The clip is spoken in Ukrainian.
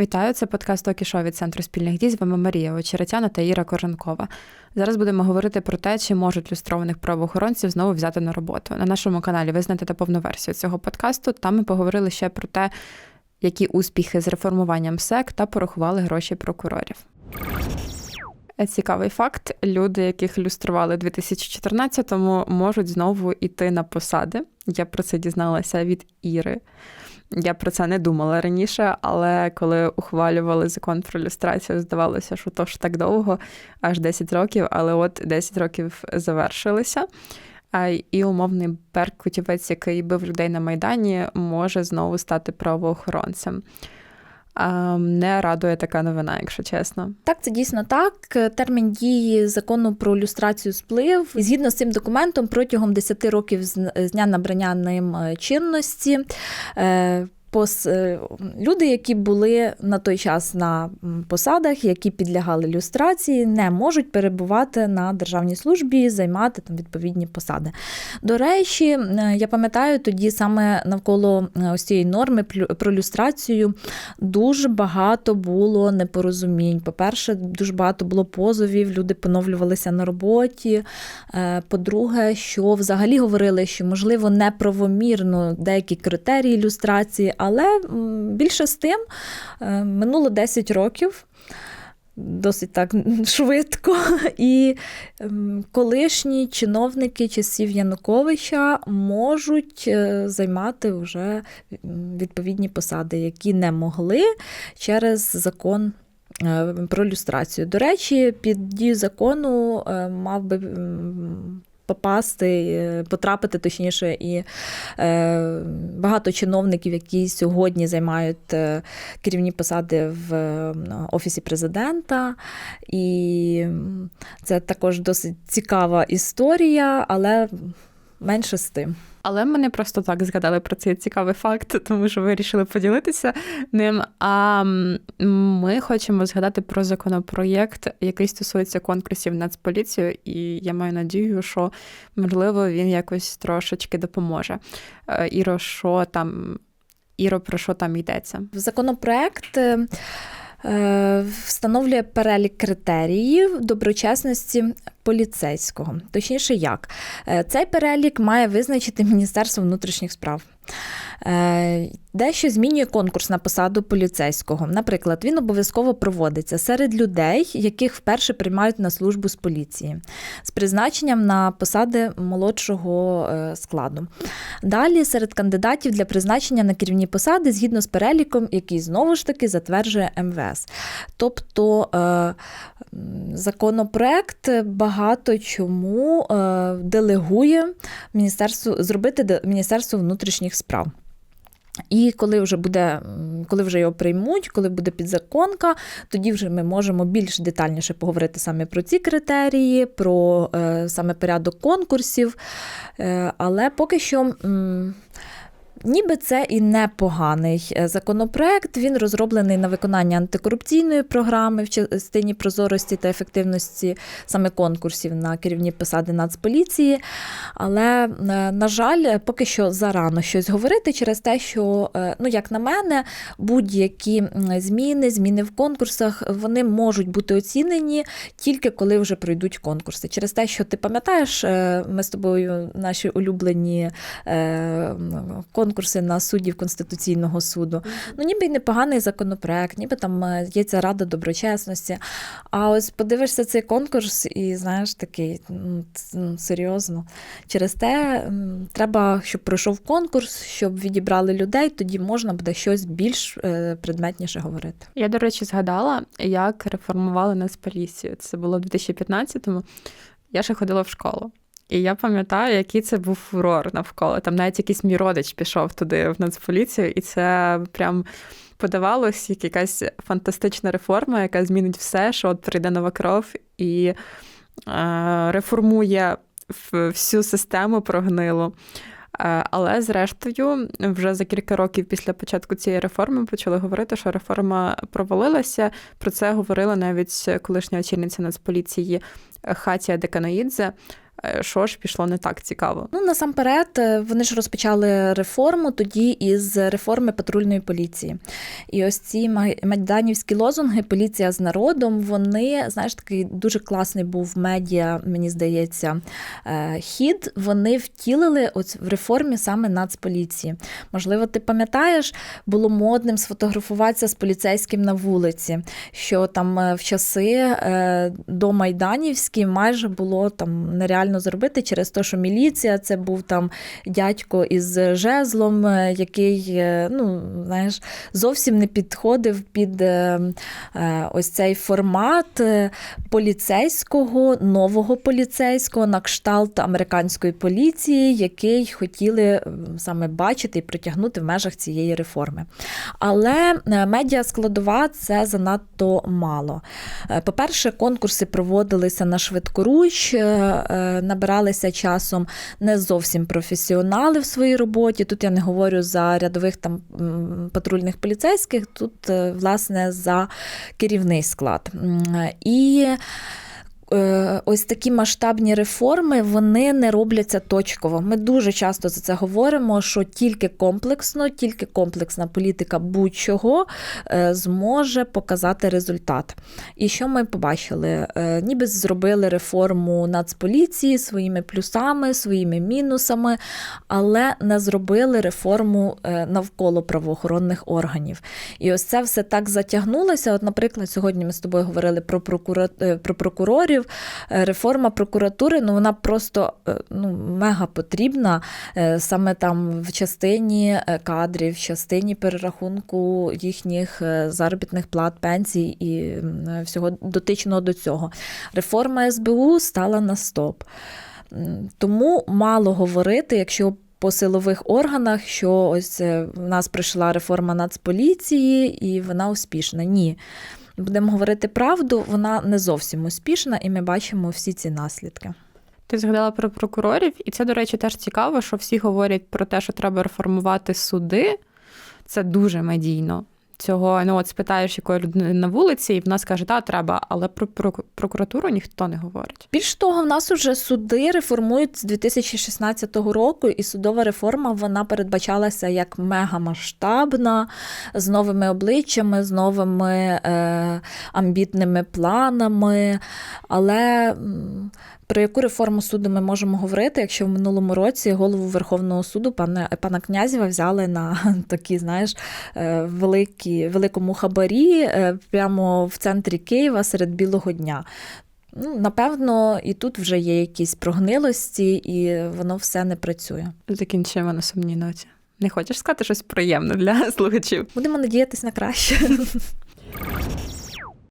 Вітаю, це подкаст Окішо від Центру спільних дій. З вами Марія Очеретяна та Іра Коренкова. Зараз будемо говорити про те, чи можуть люстрованих правоохоронців знову взяти на роботу. На нашому каналі ви знайдете повну версію цього подкасту. Там ми поговорили ще про те, які успіхи з реформуванням СЕК та порахували гроші прокурорів. Цікавий факт: люди, яких люстрували у 2014-му, можуть знову йти на посади. Я про це дізналася від Іри. Я про це не думала раніше, але коли ухвалювали закон про люстрацію, здавалося, що то ж так довго, аж 10 років, але от 10 років завершилися. І умовний беркутівець, який бив людей на Майдані, може знову стати правоохоронцем. Не радує така новина, якщо чесно. Так, це дійсно так. Термін дії закону про люстрацію сплив. Згідно з цим документом, протягом 10 років з дня набрання ним е, чинності. Пос... Е, люди, які були на той час на посадах, які підлягали люстрації, не можуть перебувати на державній службі, займати там відповідні посади. До речі, е, я пам'ятаю, тоді саме навколо е, ось цієї норми про люстрацію дуже багато було непорозумінь. По-перше, дуже багато було позовів, люди поновлювалися на роботі. По-друге, що взагалі говорили, що можливо неправомірно деякі критерії люстрації але більше з тим е, минуло 10 років. Досить так швидко, і ем, колишні чиновники часів Януковича можуть е, займати вже відповідні посади, які не могли через закон е, про люстрацію. До речі, під дію закону мав би попасти, е, потрапити точніше, і е, багато чиновників, які сьогодні займають е, керівні посади в офісі президента. І це також досить цікава історія, але менше з тим. Але мене просто так згадали про цей цікавий факт, тому що вирішили поділитися ним. А ми хочемо згадати про законопроєкт, який стосується конкурсів Нацполіцію, і я маю надію, що можливо він якось трошечки допоможе. Е, Іро, що там, Іро, про що там йдеться? Законопроект. Е, встановлює перелік критеріїв доброчесності поліцейського. Точніше, як е, цей перелік має визначити Міністерство внутрішніх справ. Е, дещо змінює конкурс на посаду поліцейського. Наприклад, він обов'язково проводиться серед людей, яких вперше приймають на службу з поліції, з призначенням на посади молодшого е, складу. Далі серед кандидатів для призначення на керівні посади згідно з переліком, який знову ж таки затверджує МВС. Тобто е, законопроект багато чому делегує міністерству зробити Міністерство внутрішніх справ. І коли вже буде, коли вже його приймуть, коли буде підзаконка, тоді вже ми можемо більш детальніше поговорити саме про ці критерії, про е, саме порядок конкурсів. Е, але поки що. Ніби це і непоганий е, законопроект. Він розроблений на виконання антикорупційної програми в частині прозорості та ефективності саме конкурсів на керівні посади Нацполіції. Але, е, на жаль, поки що зарано щось говорити через те, що, е, ну, як на мене, будь-які зміни, зміни в конкурсах, вони можуть бути оцінені тільки коли вже пройдуть конкурси. Через те, що ти пам'ятаєш, ми з тобою наші улюблені конкурси конкурси на суддів Конституційного суду. Ну, ніби й непоганий законопроект, ніби там е, є ця рада доброчесності. А ось подивишся цей конкурс і знаєш такий ну, ну серйозно. Через те треба, щоб пройшов конкурс, щоб відібрали людей, тоді можна буде щось більш е, предметніше говорити. Я, до речі, згадала, як реформували Нацполіцію. Це було в 2015-му. Я ще ходила в школу. І я пам'ятаю, який це був фурор навколо. Там навіть якийсь мій родич пішов туди в Нацполіцію, і це прям подавалось як якась фантастична реформа, яка змінить все, що от прийде нова кров і е, реформує всю систему прогнилу. Е, але, зрештою, вже за кілька років після початку цієї реформи почали говорити, що реформа провалилася. Про це говорила навіть колишня очільниця Нацполіції Хатія Деканоїдзе. Е, Що ж пішло не так цікаво? Ну, насамперед, е, вони ж розпочали реформу тоді із реформи патрульної поліції. І ось ці майданівські лозунги Поліція з народом, вони, знаєш, такий дуже класний був медіа, мені здається, е, хід. Вони втілили ось в реформі саме Нацполіції. Можливо, ти пам'ятаєш, було модним сфотографуватися з поліцейським на вулиці, що там в часи до Майданівські майже було там нереально зробити через те, що міліція це був там дядько із жезлом, е, який е, ну, знаєш, зовсім не підходив під е, ось цей формат поліцейського, нового поліцейського на кшталт американської поліції, який хотіли саме бачити і притягнути в межах цієї реформи. Але медіа складова це занадто мало. По-перше, конкурси проводилися на швидкоруч, набиралися часом не зовсім професіонали в своїй роботі. Тут я не говорю за рядових там патрульних поліцейських, тут, е, власне, за керівний склад. І ось такі масштабні реформи вони не робляться точково. Ми дуже часто за це говоримо, що тільки комплексно, тільки комплексна політика будь-чого е, зможе показати результат. І що ми побачили? Е, Ніби зробили реформу Нацполіції своїми плюсами, своїми мінусами, але не зробили реформу е, навколо правоохоронних органів. І ось це все так затягнулося. От, наприклад, сьогодні ми з тобою говорили е, про прокурорів. Е, Реформа прокуратури, ну вона просто е, ну, мега потрібна е, саме там в частині кадрів, в частині перерахунку їхніх заробітних плат, пенсій і всього дотичного до цього. Реформа СБУ стала на стоп. Тому мало говорити, якщо по силових органах, що ось в нас прийшла реформа Нацполіції і вона успішна. Ні. Будемо говорити правду, вона не зовсім успішна, і ми бачимо всі ці наслідки. Ти згадала про прокурорів, і це, до речі, теж цікаво, що всі говорять про те, що треба реформувати суди. Це дуже медійно. Цього ну от спитаєш якої людини на вулиці, і вона скаже, та треба, але про, про прокуратуру ніхто не говорить. Більш того, в нас уже суди реформують з 2016 року, і судова реформа вона передбачалася як мегамасштабна, з новими обличчями, з новими е, амбітними планами. Але про яку реформу суду ми можемо говорити, якщо в минулому році голову Верховного суду пана, пана Князєва взяли на такі, знаєш, е, великі, великому хабарі е, прямо в центрі Києва серед білого дня. Ну, напевно, і тут вже є якісь прогнилості, і воно все не працює. Закінчимо на сумній ноті. Не хочеш сказати щось приємне для слухачів? Будемо надіятися на краще.